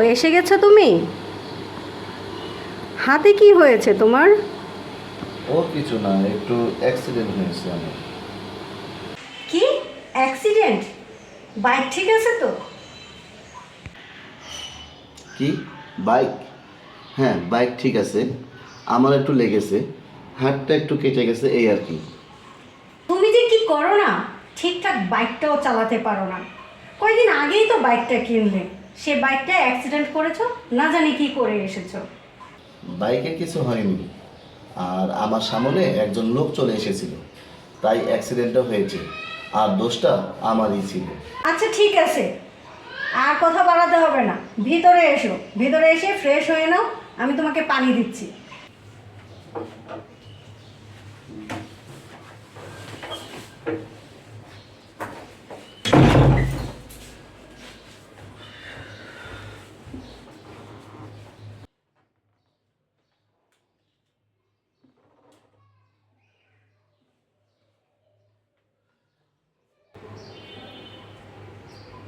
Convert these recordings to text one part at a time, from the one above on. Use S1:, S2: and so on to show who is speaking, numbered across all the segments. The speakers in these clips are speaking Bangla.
S1: এসে গেছো তুমি? হাতে কি হয়েছে তোমার?
S2: ও কিছু না একটু অ্যাক্সিডেন্ট হয়েছে আমার।
S1: কি? অ্যাক্সিডেন্ট বাইক ঠিক আছে তো?
S2: কি? বাইক হ্যাঁ বাইক ঠিক আছে। আমার একটু লেগেছে। হাতটা একটু কেটে গেছে এই আর কি।
S1: তুমি যে কি করো না? ঠিকঠাক বাইকটাও চালাতে পারো না। কয়েকদিন আগেই তো বাইকটা কিনলে। সে বাইকটা অ্যাক্সিডেন্ট করেছ? না জানি কি করে এসেছ।
S2: বাইকে কিছু হয়নি। আর আমার সামনে একজন লোক চলে এসেছিল। তাই অ্যাক্সিডেন্টটা হয়েছে। আর দোষটা আমারই ছিল।
S1: আচ্ছা ঠিক আছে। আর কথা বাড়াতে হবে না। ভিতরে এসো। ভিতরে এসে ফ্রেশ হয়ে নাও। আমি তোমাকে পানি দিচ্ছি।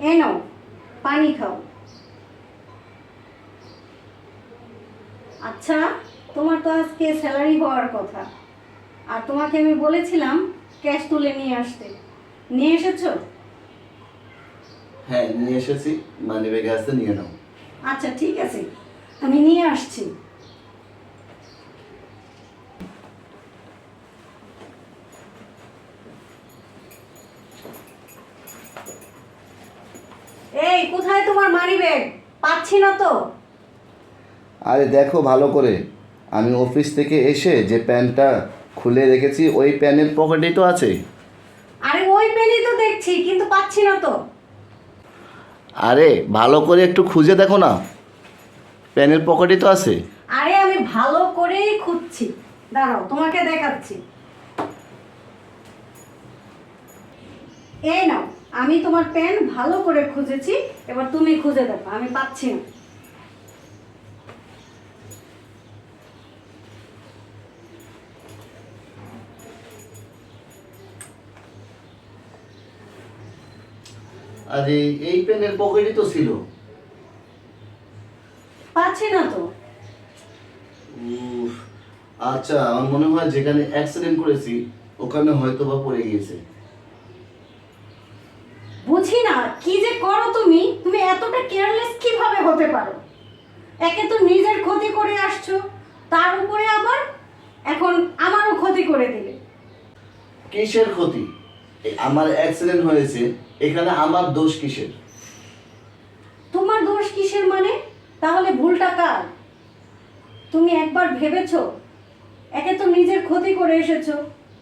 S1: এই নাও পানি খাও। আচ্ছা তোমার তো আজকে স্যালারি হওয়ার কথা। আর তোমাকে আমি বলেছিলাম ক্যাশ তুলে নিয়ে আসতে। নিয়ে এসেছ?
S2: হ্যাঁ নিয়ে এসেছি। মানি ব্যাগে আসতে নিয়ে নাও।
S1: আচ্ছা ঠিক আছে। আমি নিয়ে আসছি। এই কোথায় তোমার মানি ব্যাগ? পাচ্ছি না তো।
S2: আরে দেখো ভালো করে। আমি অফিস থেকে এসে যে প্যানটা খুলে রেখেছি ওই প্যানের পকেটেই তো আছে।
S1: আরে ওই পেনই তো দেখছি কিন্তু পাচ্ছি না তো।
S2: আরে ভালো করে একটু খুঁজে দেখো না। প্যানের পকেটেই তো আছে।
S1: আরে আমি ভালো করেই খুঁজছি। দাঁড়াও তোমাকে দেখাচ্ছি। এই নাও। আমি তোমার পেন ভালো করে খুঁজেছি এবার তুমি খুঁজে দেখো আমি পাচ্ছি না।
S2: আরে এই প্যানের পকেটই তো ছিল।
S1: পাচ্ছি না তো।
S2: আচ্ছা আমার মনে হয় যেখানে অ্যাক্সিডেন্ট করেছি ওখানে হয়তো বা পড়ে গিয়েছে।
S1: বুঝি না কি যে করো তুমি তুমি এতটা কেয়ারলেস কীভাবে হতে পারো? একে তো নিজের ক্ষতি করে আসছো তার উপরে আবার এখন আমারও ক্ষতি করে দিলে।
S2: কিসের ক্ষতি? আমার অ্যাক্সিডেন্ট হয়েছে এখানে আমার দোষ কিসের?
S1: তোমার দোষ কিসের মানে? তাহলে ভুলটা কার? তুমি একবার ভেবেছো একে তো নিজের ক্ষতি করে এসেছ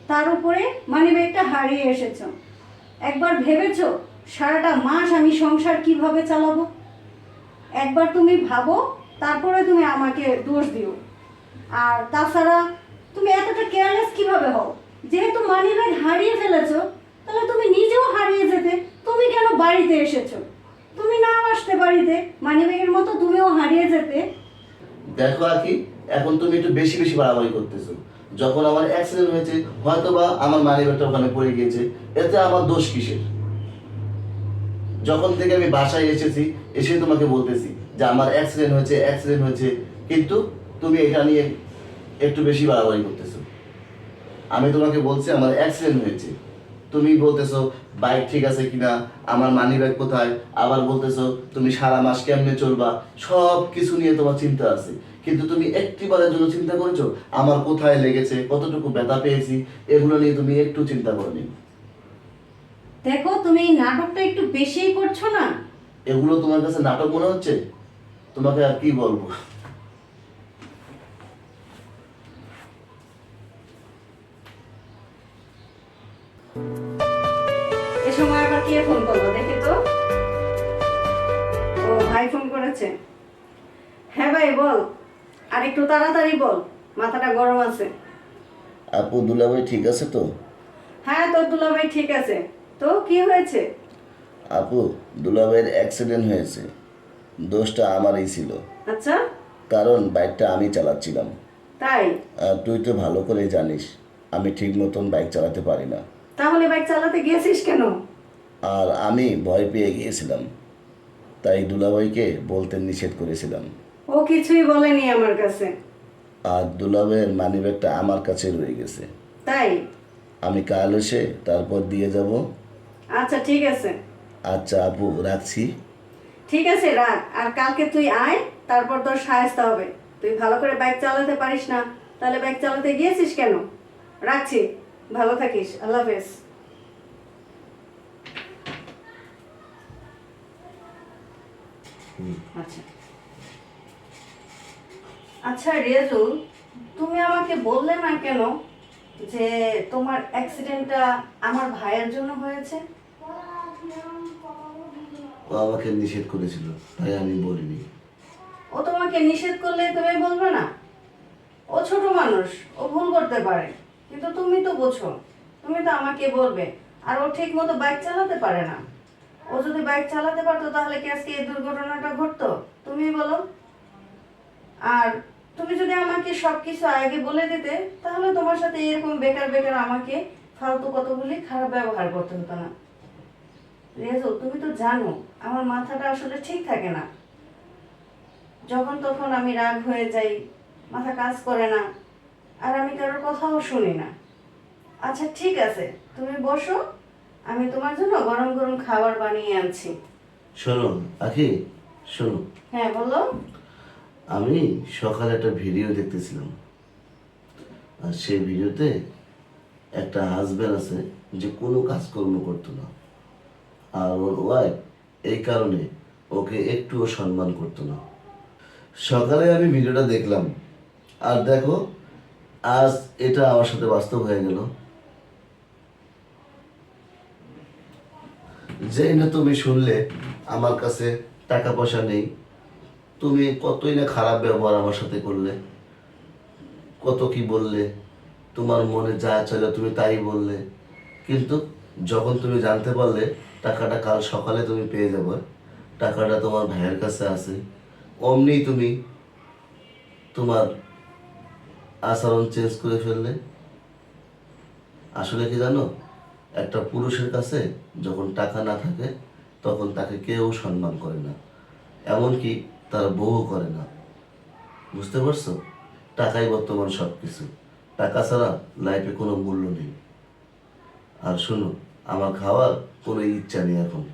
S1: তার উপরে মানিব্যাগটা হারিয়ে এসেছ। একবার ভেবেছো সারাটা মাস আমি সংসার কীভাবে চালাবো? একবার তুমি ভাবো, তারপরে তুমি আমাকে দোষ দিও। আর তাছাড়া তুমি এতটা কেয়ারলেস কীভাবে হও? যেহেতু মানি মানিব্যাগ হারিয়ে ফেলেছো, তাহলে তুমি নিজেও হারিয়ে যেতে, তুমি কেন বাড়িতে এসেছ? তুমি নাও আসতে বাড়িতে মানি মানিব্যাগের মতো তুমিও হারিয়ে যেতে।
S2: দেখো আর কি এখন তুমি একটু বেশি বেশি বাড়াবাড়ি করতেছো। যখন আমার অ্যাক্সিডেন্ট হয়েছে হয়তো বা আমার মানি ওখানে পড়ে গিয়েছে, এতে আমার দোষ কিসের? যখন থেকে আমি বাসায় এসেছি, এসে তোমাকে বলতেছি যে আমার অ্যাক্সিডেন্ট হয়েছে অ্যাক্সিডেন্ট হয়েছে, কিন্তু তুমি এটা নিয়ে একটু বেশি বাড়াবাড়ি করতেছো। আমি তোমাকে বলছি, আমার অ্যাক্সিডেন্ট হয়েছে। তুমি বলতেছো, বাইক ঠিক আছে কিনা? আমার মানি ব্যাগ কোথায়? আবার বলতেছো, তুমি সারা মাস কেমনে চলবা? সব কিছু নিয়ে তোমার চিন্তা আছে। কিন্তু তুমি একটি বারের জন্য চিন্তা করেছ, আমার কোথায় লেগেছে? কতটুকু ব্যথা পেয়েছি? এগুলো নিয়ে তুমি একটু চিন্তা করনি
S1: দেখো তুমি এই নাটকটা একটু বেশিই করছ না?
S2: এগুলো তোমার কাছে নাটক মনে হচ্ছে? তোমাকে আর কি বলব?
S1: এ সময় আবার কে ফোন করল? দেখি তো। ও ভাই ফোন করেছে। হ্যাঁ ভাই বল। আর একটু তাড়াতাড়ি বল মাথাটা গরম আছে।
S2: আপু দুলাভাই ঠিক আছে তো?
S1: হ্যাঁ তোর দুলাভাই ঠিক আছে। তো কি হয়েছে?
S2: আপু দুলাভাইয়ের অ্যাক্সিডেন্ট হয়েছে। দোষটা আমারই ছিল।
S1: আচ্ছা।
S2: কারণ বাইকটা আমি চালাচ্ছিলাম।
S1: তাই?
S2: আর তুই তো ভালো করে জানিস আমি ঠিক মতন বাইক চালাতে পারি না।
S1: তাহলে বাইক চালাতে গিয়েছিস কেন?
S2: আর আমি ভয় পেয়ে গিয়েছিলাম। তাই দুলাভাইকে বলতে নিষেধ করেছিলাম।
S1: ও কিছুই বলেনি আমার কাছে।
S2: আর দুলাভাইয়ের মানিব্যাগটা আমার কাছে রয়ে গেছে।
S1: তাই?
S2: আমি কাল এসে তারপর দিয়ে যাব।
S1: আচ্ছা ঠিক আছে।
S2: আচ্ছা আপু রাখছি।
S1: ঠিক আছে রাখ আর কালকে তুই আয় তারপর তোর সাহায্য হবে। তুই ভালো করে বাইক চালাতে পারিস না তাহলে বাইক চালাতে গিয়েছিস কেন? রাখছি ভালো থাকিস আল্লাহ হাফেজ। আচ্ছা। আচ্ছা রিয়াজুল তুমি আমাকে বললে না কেন? যে তোমার অ্যাক্সিডেন্টটা আমার ভাইয়ের জন্য হয়েছে?
S2: ও আমাকে নিষেধ করেছিল তাই আমি বলিনি।
S1: ও তোমাকে নিষেধ করলে তুমি বলবে না? ও ছোট মানুষ ও ভুল করতে পারে। কিন্তু তুমি তো বোঝো তুমি তো আমাকে বলবে আর ও ঠিক মতো বাইক চালাতে পারে না। ও যদি বাইক চালাতে পারতো তাহলে কি আজকে এই দুর্ঘটনাটা ঘটতো? তুমি বলো। আর তুমি যদি আমাকে সব কিছু আগে বলে দিতে তাহলে তোমার সাথে এরকম বেকার বেকার আমাকে ফালতু কতগুলি খারাপ ব্যবহার করতে হতো না। রেজো তুমি তো জানো আমার মাথাটা আসলে ঠিক থাকে না। যখন তখন আমি রাগ হয়ে যাই মাথা কাজ করে না আর আমি কারোর কথাও শুনি না। আচ্ছা ঠিক আছে তুমি বসো আমি তোমার জন্য গরম গরম খাবার বানিয়ে আনছি।
S2: শোনো আখি শোনো।
S1: হ্যাঁ বলো।
S2: আমি সকালে একটা ভিডিও দেখতেছিলাম। আর সেই ভিডিওতে একটা হাজব্যান্ড আছে যে কোনো কাজকর্ম করতো না। আর ওর ওয়াইফ এই কারণে ওকে একটুও সম্মান করতো না। সকালে আমি ভিডিওটা দেখলাম। আর দেখো, আজ এটা আমার সাথে বাস্তব হয়ে গেল। যেই না তুমি শুনলে, আমার কাছে টাকা পয়সা নেই। তুমি কতই না খারাপ ব্যবহার আমার সাথে করলে? কত কি বললে? তোমার মনে যা চলে তুমি তাই বললে। কিন্তু যখন তুমি জানতে পারলে টাকাটা কাল সকালে তুমি পেয়ে যাবে, টাকাটা তোমার ভাইয়ের কাছে আছে। অমনি তুমি তোমার আচরণ চেঞ্জ করে ফেললে। আসলে কি জানো? একটা পুরুষের কাছে যখন টাকা না থাকে, তখন তাকে কেউ সম্মান করে না। এমনকি তার বউ করে না। বুঝতে পারছ? টাকাই বর্তমান সব কিছু টাকা ছাড়া লাইফে কোনো মূল্য নেই। আর শোনো, আমার খাওয়ার কোনো ইচ্ছা নেই এখন।